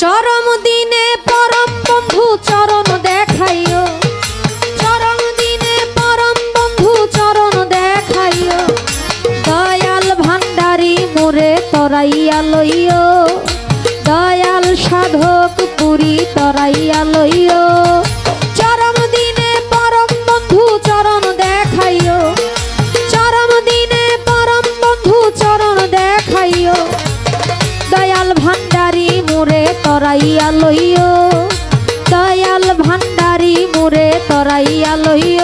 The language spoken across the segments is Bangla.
চরম দিনে পরম বন্ধু চরণ দেখাইও। চরম দিনে পরম বন্ধু চরণ দেখাইও। দয়াল ভান্ডারি মোরে তরাইয়া লইও। দয়াল সাধক পুরী তরাইয়া লইও। তরাইয়া লইও দয়াল ভান্ডারি মুরে তরাইয়া লইও।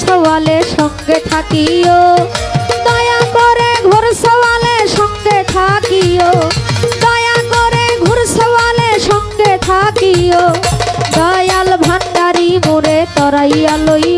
সওয়ালে সঙ্গে থাকিও। দয়া করে ঘোর সওয়ালে সঙ্গে থাকিও। দয়া করে ঘোর সওয়ালে সঙ্গে থাকিও। দয়াল ভান্ডারি মোরে তরাইয়া লইও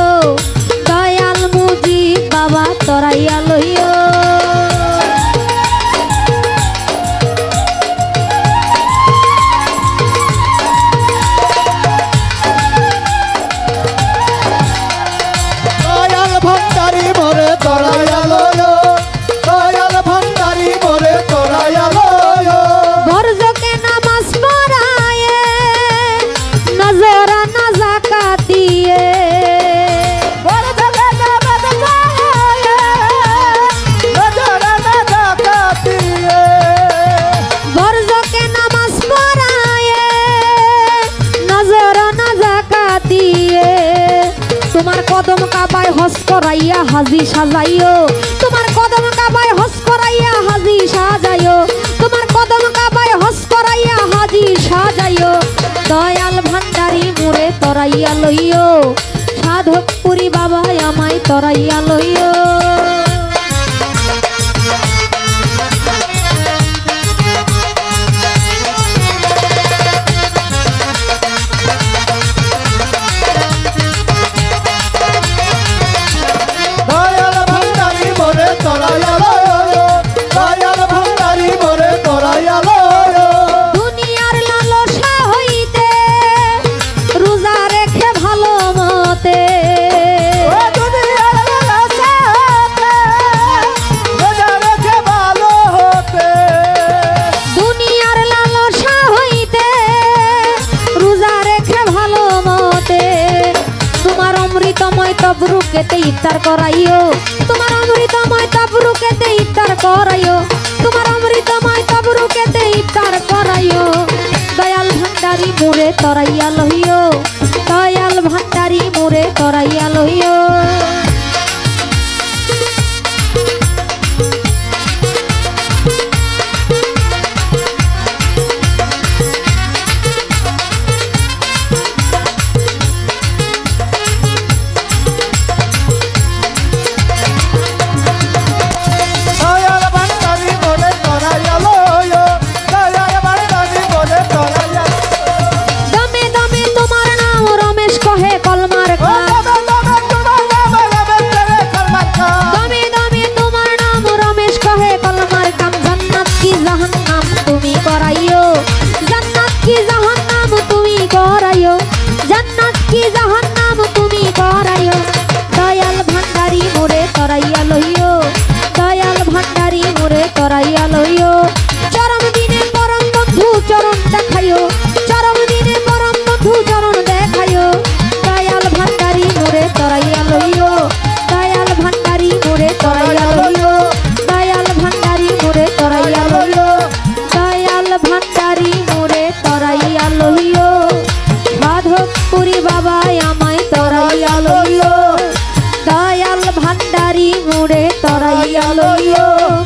কদম কাবায় হস করাইয়া হাজি সাজাইও। তোমার কদম কাবায় হস করাইয়া হাজি সাজাইও। তোমার কদম কাবায় হস করাইয়া হাজি সাজাইও। দয়াল ভান্ডারি মুরে তরাইয়া লইও। সাধক পুরি বাবা আমায় তরাইয়া লইও। তবরুকেতে ইফতার করাইও। তোমার অমৃতময় তাবরুকেতে ইফতার করাইও। তোমার অমৃতময় তাবরুকেতে ইফতার করাইও। দয়াল ভান্ডারি মোরে তরাইয়া লহিও দয়াল ভান্ডারি মোরে তরাইয়া লইও। কি জাহান নাম তুমি করাইও দয়াল ভান্ডারি মোরে তরাইয়া লইও। দয়াল ভান্ডারি মোরে তরাইয়া লইও। চরম দিনে পরম বন্ধু চরম দেখাইও। লইও